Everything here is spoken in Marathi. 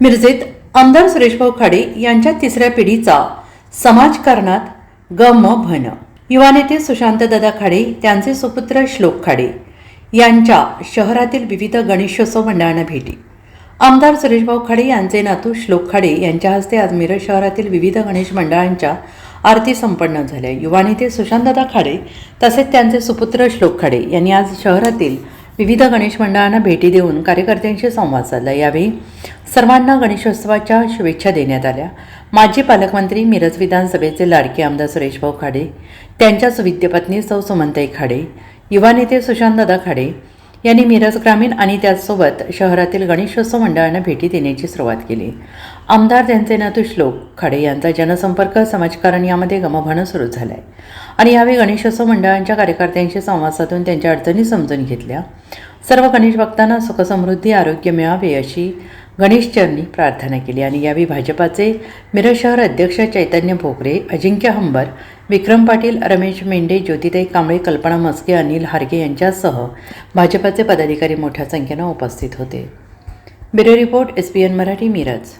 मिरजेत आमदार सुरेशभाऊ खाडे यांच्या तिसऱ्या पिढीचा समाजकारणात गम भन. युवा नेते सुशांतदादा खाडे त्यांचे सुपुत्र श्लोक खाडे यांच्या शहरातील विविध गणेशोत्सव मंडळांना भेटी. आमदार सुरेशभाऊ खाडे यांचे नातू श्लोक खाडे यांच्या हस्ते आज मिरज शहरातील विविध गणेश मंडळांच्या आरती संपन्न झाल्या. युवा नेते सुशांतदादा खाडे तसेच त्यांचे सुपुत्र श्लोक खाडे यांनी आज शहरातील विविध गणेश मंडळांना भेटी देऊन कार्यकर्त्यांशी संवाद साधला. यावेळी सर्वांना गणेशोत्सवाच्या शुभेच्छा देण्यात आल्या. माजी पालकमंत्री मिरज विधानसभेचे लाडके आमदार सुरेशभाऊ खाडे त्यांच्या सुविद्य पत्नी सौ सुमंताई खाडे युवा नेते सुशांतदादा खाडे यांनी मिरज ग्रामीण आणि त्याचसोबत शहरातील गणेशोत्सव मंडळांना भेटी देण्याची सुरुवात केली. आमदार त्यांचे नातू श्लोक खाडे यांचा जनसंपर्क समाजकारण यामध्ये गमभानं सुरू झालं आहे आणि यावेळी गणेशोत्सव मंडळांच्या कार्यकर्त्यांशी संवाद साधून त्यांच्या अडचणी समजून घेतल्या. सर्व गणेश भक्तांना सुखसमृद्धी आरोग्य मिळावे अशी गणेशचरणी प्रार्थना केली आणि यावेळी भाजपाचे मिरज शहर अध्यक्ष चैतन्य भोकरे अजिंक्य हंबर विक्रम पाटील रमेश मेंढे ज्योतिताई कांबळे कल्पना मस्के अनिल हारगे यांच्यासह भाजपाचे पदाधिकारी मोठ्या संख्येनं उपस्थित होते. Bureau report S P N Marathi Miraj.